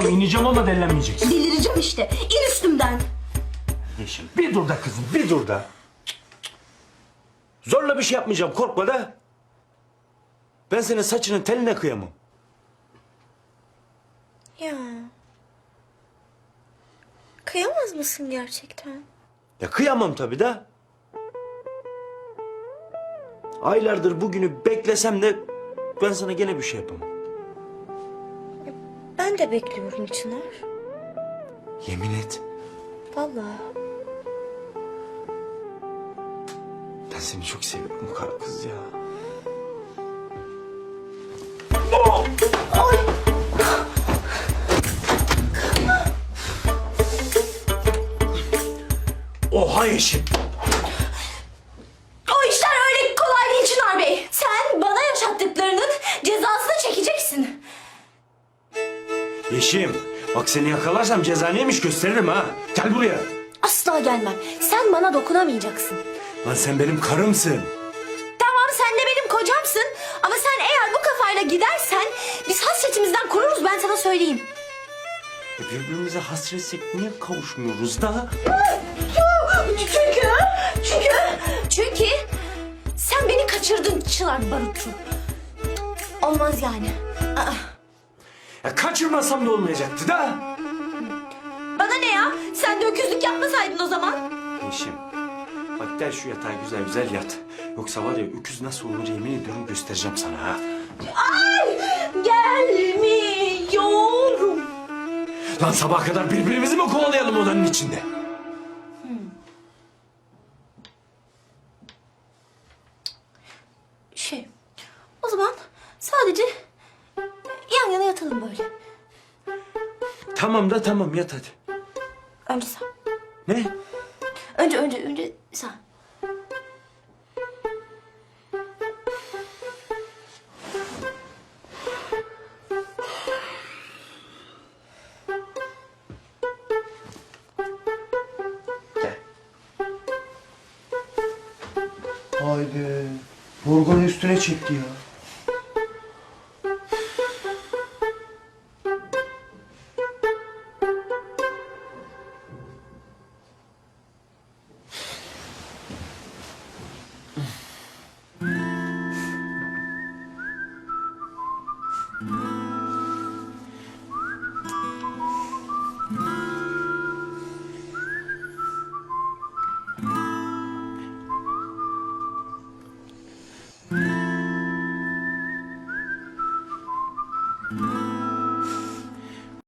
Tamam ineceğim ama dellenmeyeceksin. Delireceğim işte. İn üstümden. Yeşim bir dur da kızım bir dur da. Zorla bir şey yapmayacağım korkma da. Ben senin saçının teline kıyamam. Ya. Kıyamaz mısın gerçekten? Ya kıyamam tabii da. Aylardır bugünü beklesem de ben sana gene bir şey yapamam. Ben de bekliyorum Çınar. Yemin et. Vallahi. Ben seni çok seviyorum kara kız ya. Oha Yeşim. Yeşim. Bak seni yakalarsam ceza neymiş gösteririm ha. Gel buraya. Asla gelmem. Sen bana dokunamayacaksın. Lan sen benim karımsın. Tamam sen de benim kocamsın. Ama sen eğer bu kafayla gidersen biz hasretimizden kururuz ben sana söyleyeyim. E birbirimize hasretsek niye kavuşmuyoruz da? Çünkü, çünkü, çünkü sen beni kaçırdın Çınar Barutçu. Olmaz yani. Aa, Ya kaçırmasam da olmayacaktı da. bana ne ya? Sen de öküzlük yapmasaydın o zaman. Yeşim. Bak gel şu yatağa güzel güzel yat. Yoksa var ya öküz nasıl olur yemin ediyorum göstereceğim sana ha. Ay, gelmiyorum. Lan sabah kadar birbirimizi mi kovalayalım odanın içinde? Şey, o zaman sadece yatalım böyle. Tamam da tamam yat hadi. Önce sen. Ne? Önce, önce, önce sen. Haydi. Yorganı üstüne çekti ya.